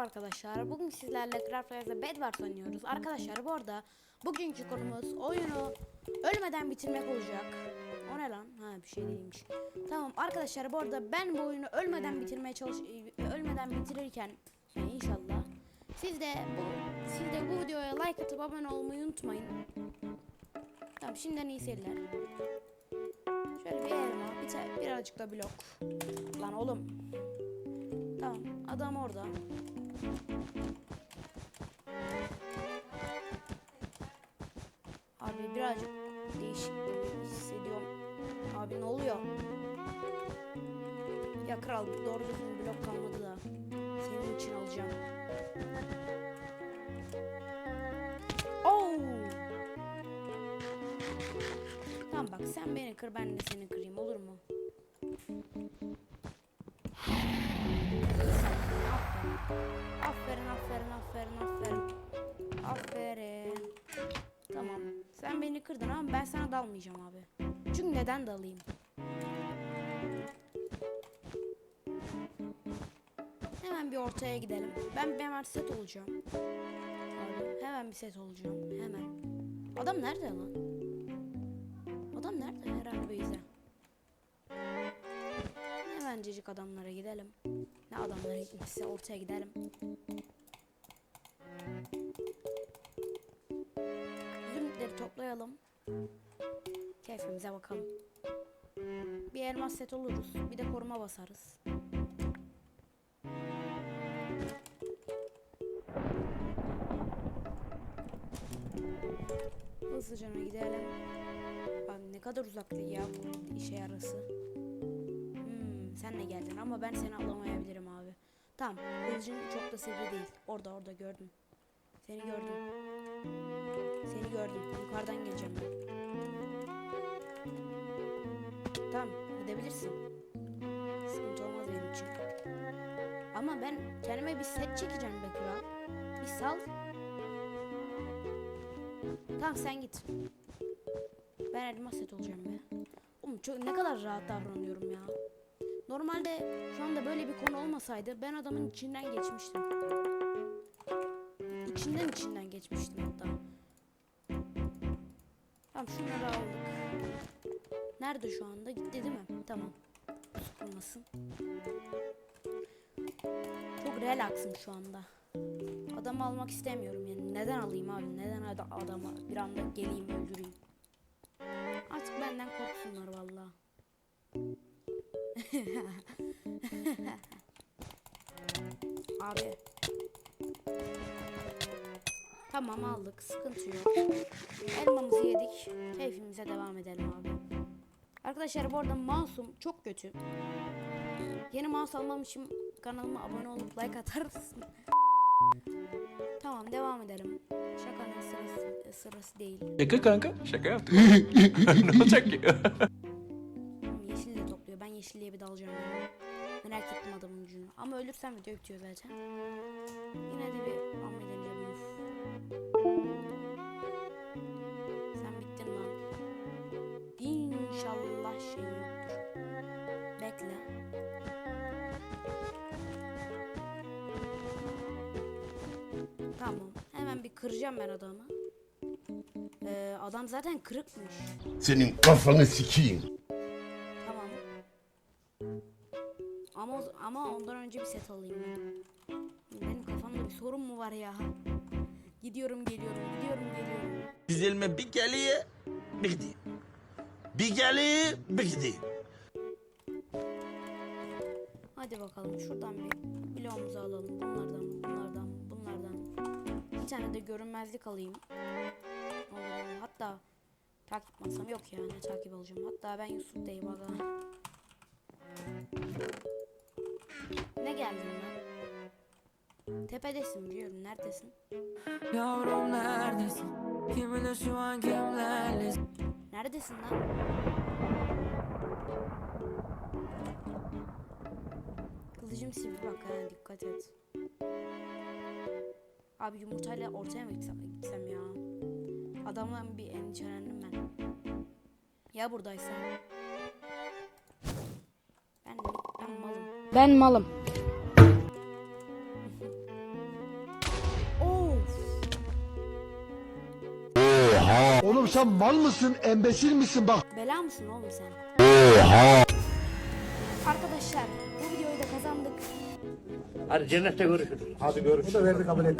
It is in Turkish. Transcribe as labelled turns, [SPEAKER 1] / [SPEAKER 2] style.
[SPEAKER 1] arkadaşlar. Bugün sizlerle Craft Rise'da Bedwars oynuyoruz. Arkadaşlar bu arada bugünkü konumuz oyunu ölmeden bitirmek olacak. O ne lan? Ha bir şey değilmiş. Tamam arkadaşlar bu arada ben bu oyunu ölmeden bitirmeye çalış ölmeden bitirirken yani inşallah siz de bu siz de bu videoya like atıp abone olmayı unutmayın. Tamam şimdiden iyi seyirler. Şöyle bir elma, bir birazcık da blok. Lan oğlum. Tamam, adam orada. Abi birazcık değişik hissediyorum. Abi ne oluyor? Ya kral doğru düzgün blok kalmadı da. Senin için alacağım. Oh! Tamam bak sen beni kır ben de seni kırayım olur mu? Aferin aferin aferin aferin. Aferin. Tamam. Sen beni kırdın ama ben sana dalmayacağım abi. Çünkü neden dalayım? Hemen bir ortaya gidelim. Ben bir hemen set olacağım. Abi, hemen bir set olacağım. Hemen. Adam nerede lan? Adam nerede? Herhalde Beyza. Hemencecik adamlara gidelim. Ne adamlara gitmişse ortaya gidelim. Zümrütleri toplayalım. Keyfimize bakalım. Bir elmas set oluruz. Bir de koruma basarız. Hızlıca gidelim. Abi ne kadar uzak ya bu işe yarası. Sen de geldin ama ben seni alamayabilirim abi. Tamam, kılıcın çok da sivri değil. Orada orada gördüm. Seni gördüm. Seni gördüm. Yukarıdan geleceğim ben. Tamam, gidebilirsin. Sıkıntı olmaz benim için. Ama ben kendime bir set çekeceğim be kral. Bir sal. Tamam sen git. Ben elmas set olacağım be. Oğlum çok ne kadar rahat davranıyorum ya. Normalde şu anda böyle bir konu olmasaydı ben adamın içinden geçmiştim. İçinden içinden geçmiştim hatta. Tamam şunları aldık. Nerede şu anda? Gitti değil mi? Tamam. Sıkılmasın. Çok relaxım şu anda. Adamı almak istemiyorum yani. Neden alayım abi? Neden ad- adamı bir anda geleyim abi. Tamam aldık. Sıkıntı yok. Elmamızı yedik. Keyfimize devam edelim abi. Arkadaşlar bu arada mouse'um çok kötü. Yeni mouse almam için kanalıma abone olup like atar mısın? tamam devam edelim. Şakanın sırası, sırası değil.
[SPEAKER 2] Şaka kanka. Şaka yaptık. ne olacak ki?
[SPEAKER 1] Yeşilliğe bir dalacağım. ya. Merak ettim adamın ucunu. Ama ölürsem video bitiyor zaten. Yine de bir almayı deneyeceğim. Sen bittin lan. İnşallah şey yoktur. Bekle. Tamam. Hemen bir kıracağım ben adamı. Ee, adam zaten kırıkmış.
[SPEAKER 3] Senin kafanı sikeyim.
[SPEAKER 1] Ama ama ondan önce bir set alayım ben. Benim kafamda bir sorun mu var ya? Gidiyorum geliyorum, gidiyorum geliyorum.
[SPEAKER 4] Güzelime bir geliyor, bir gidiyor. Bir geliyor, bir gidiyor.
[SPEAKER 1] Hadi bakalım şuradan bir bloğumuzu alalım. Bunlardan, bunlardan, bunlardan. Bir tane de görünmezlik alayım. Olur, Hatta takip masam yok ya ne takip alacağım. Hatta ben Yusuf'tayım aga. Ne geldin lan? Tepedesin biliyorum. Neredesin?
[SPEAKER 5] Yavrum neredesin? Kim bilir şu an kimlerlesin?
[SPEAKER 1] Neredesin lan? Kılıcım sivri bak ha dikkat et. Abi yumurtayla ortaya mı gitsem, gitsem ya? Adamdan bir endişelendim ben. Ya buradaysa? Hmm. malım. Ben malım. Oha.
[SPEAKER 6] Oğlum sen mal mısın? Embesil misin bak?
[SPEAKER 1] Bela mısın oğlum sen? Oha. Arkadaşlar bu videoyu da kazandık.
[SPEAKER 7] Hadi cennette görüşürüz. Hadi görüşürüz. Bu da verdi kabul et.